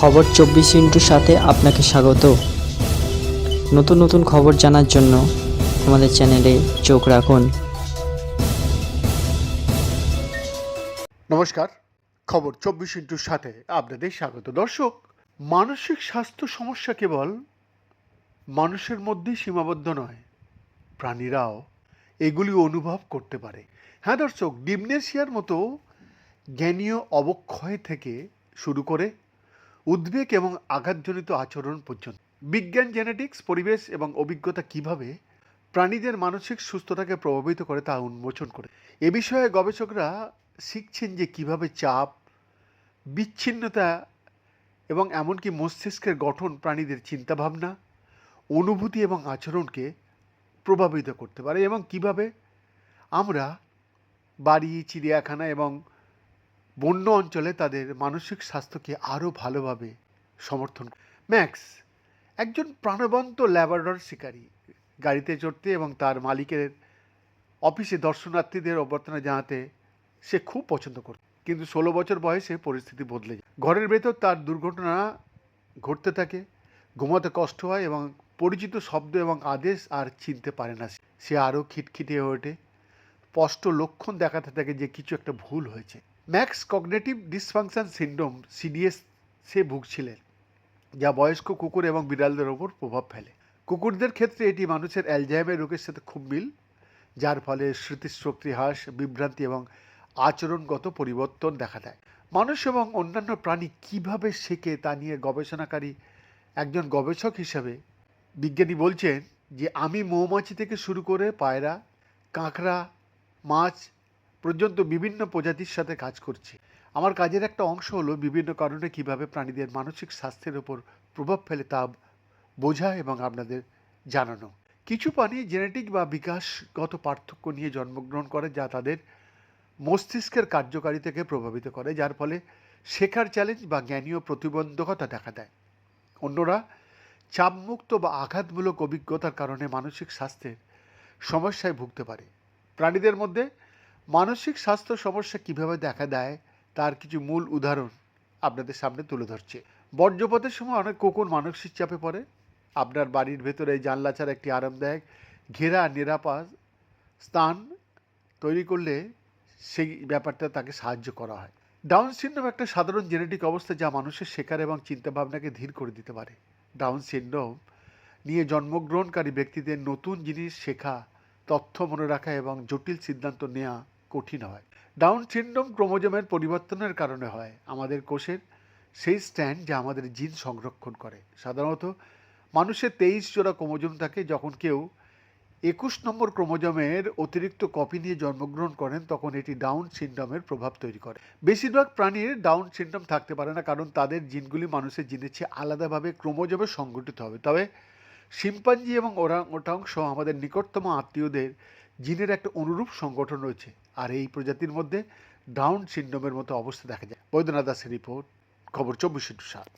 খবর চব্বিশ ইন্টুর সাথে আপনাকে স্বাগত। নতুন নতুন খবর জানার জন্য আমাদের চ্যানেলে চোখ রাখুন। নমস্কার, খবর চব্বিশ ইন্টুর সাথে আপনাদের স্বাগত। দর্শক, মানসিক স্বাস্থ্য সমস্যা কেবল মানুষের মধ্যেই সীমাবদ্ধ নয়, প্রাণীরাও এগুলি অনুভব করতে পারে। হ্যাঁ দর্শক, ডিমনেশিয়ার মতো জ্ঞানীয় অবক্ষয় থেকে শুরু করে উদ্বেগ এবং আঘাতজনিত আচরণ পর্যন্ত। বিজ্ঞান জেনেটিক্স পরিবেশ এবং অভিজ্ঞতা কীভাবে প্রাণীদের মানসিক সুস্থতাকে প্রভাবিত করে তা উন্মোচন করে। এ বিষয়ে গবেষকরা শিখছেন যে কীভাবে চাপ, বিচ্ছিন্নতা এবং এমনকি মস্তিষ্কের গঠন প্রাণীদের চিন্তাভাবনা, অনুভূতি এবং আচরণকে প্রভাবিত করতে পারে এবং কীভাবে আমরা বাড়ি, চিড়িয়াখানা এবং বন্য অঞ্চলে তাদের মানসিক স্বাস্থ্যকে আরও ভালোভাবে সমর্থন। ম্যাক্স একজন প্রাণবন্ত ল্যাবারডর শিকারী। গাড়িতে চড়তে এবং তার মালিকের অফিসে দর্শনার্থীদের অভ্যর্থনা জানাতে সে খুব পছন্দ করত। কিন্তু ষোলো বছর বয়সে পরিস্থিতি বদলে যায়। ঘরের ভেতর তার দুর্ঘটনা ঘটতে থাকে, ঘুমাতে কষ্ট হয় এবং পরিচিত শব্দ এবং আদেশ আর চিনতে পারে না। সে। আরও খিটখিটে হয়ে ওঠে। স্পষ্ট লক্ষণ দেখাতে থাকে যে কিছু একটা ভুল হয়েছে। Max cognitive dysfunction syndrome CDS সে ভুগছিলেন, যা বয়স্ক কুকুর এবং বিড়ালদের ওপর প্রভাব ফেলে। কুকুরদের ক্ষেত্রে এটি মানুষের অ্যালজাইমের রোগের সাথে খুব মিল, যার ফলে স্মৃতিশক্তি হ্রাস, বিভ্রান্তি এবং আচরণগত পরিবর্তন দেখা দেয়। মানুষ এবং অন্যান্য প্রাণী কীভাবে শেখে তা নিয়ে গবেষণাকারী একজন গবেষক হিসেবে বিজ্ঞানী বলছেন যে, আমি মৌমাছি থেকে শুরু করে পায়রা, কাঁকড়া, মাছ পর্যন্ত বিভিন্ন প্রজাতির সাথে কাজ করছি। আমার কাজের একটা অংশ হলো বিভিন্ন কারণে কীভাবে প্রাণীদের মানসিক স্বাস্থ্যের ওপর প্রভাব ফেলে তা বোঝা এবং আপনাদের জানানো। কিছু প্রাণী জেনেটিক বা বিকাশগত পার্থক্য নিয়ে জন্মগ্রহণ করে যা তাদের মস্তিষ্কের কার্যকারিতাকে প্রভাবিত করে, যার ফলে শেখার চ্যালেঞ্জ বা জ্ঞানীয় প্রতিবন্ধকতা দেখা দেয়। অন্যরা চাপমুক্ত বা আঘাতমূলক অভিজ্ঞতার কারণে মানসিক স্বাস্থ্যের সমস্যায় ভুগতে পারে। প্রাণীদের মধ্যে মানসিক স্বাস্থ্য সমস্যা কীভাবে দেখা দেয়, তার কিছু মূল উদাহরণ আপনাদের সামনে তুলে ধরছে। বর্জ্যপথের সময় অনেক কুকুর মানসিক চাপে পড়ে। আপনার বাড়ির ভেতরে জানলা ছাড়া একটি আরামদায়ক, ঘেরা, নিরাপদ স্থান তৈরি করলে সেই ব্যাপারটা তাকে সাহায্য করা হয়। ডাউন সিনড্রোম একটা সাধারণ জেনেটিক অবস্থা যা মানুষের শেখার এবং চিন্তাভাবনাকে ধীর করে দিতে পারে। ডাউন সিনড্রোম নিয়ে জন্মগ্রহণকারী ব্যক্তিদের নতুন জিনিস শেখা, তথ্য মনে রাখা এবং জটিল সিদ্ধান্ত নেওয়া কঠিন হয়। ডাউন সিনড্রোম ক্রোমোজোমের পরিবর্তনের কারণে হয়। আমাদের কোষের সেই স্ট্যান্ড যা আমাদের জিন সংরক্ষণ করে। সাধারণত মানুষের তেইশ জোড়া ক্রোমোজোম থাকে, যখন কেউ একুশ নম্বর ক্রোমোজোমের অতিরিক্ত কপি নিয়ে জন্মগ্রহণ করেন, তখন এটি ডাউন সিনড্রোমের প্রভাব তৈরি করে। বেশিরভাগ প্রাণীর ডাউন সিনড্রোম থাকতে পারে না, কারণ তাদের জিনগুলি মানুষের জিনের চেয়ে আলাদাভাবে ক্রোমোজোমে সংগঠিত হবে। তবে শিম্পাঞ্জি এবং ওরাং ওটাং সহ আমাদের নিকটতম আত্মীয়দের জিনের একটা অনুরূপ সংগঠন রয়েছে। আর এই প্রজাতির মধ্যে ডাউন সিনড্রোমের মতো অবস্থা দেখা যায়। বৈদ্যনাথ দাসের রিপোর্ট, খবর চব্বিশ ইন্টু সাত।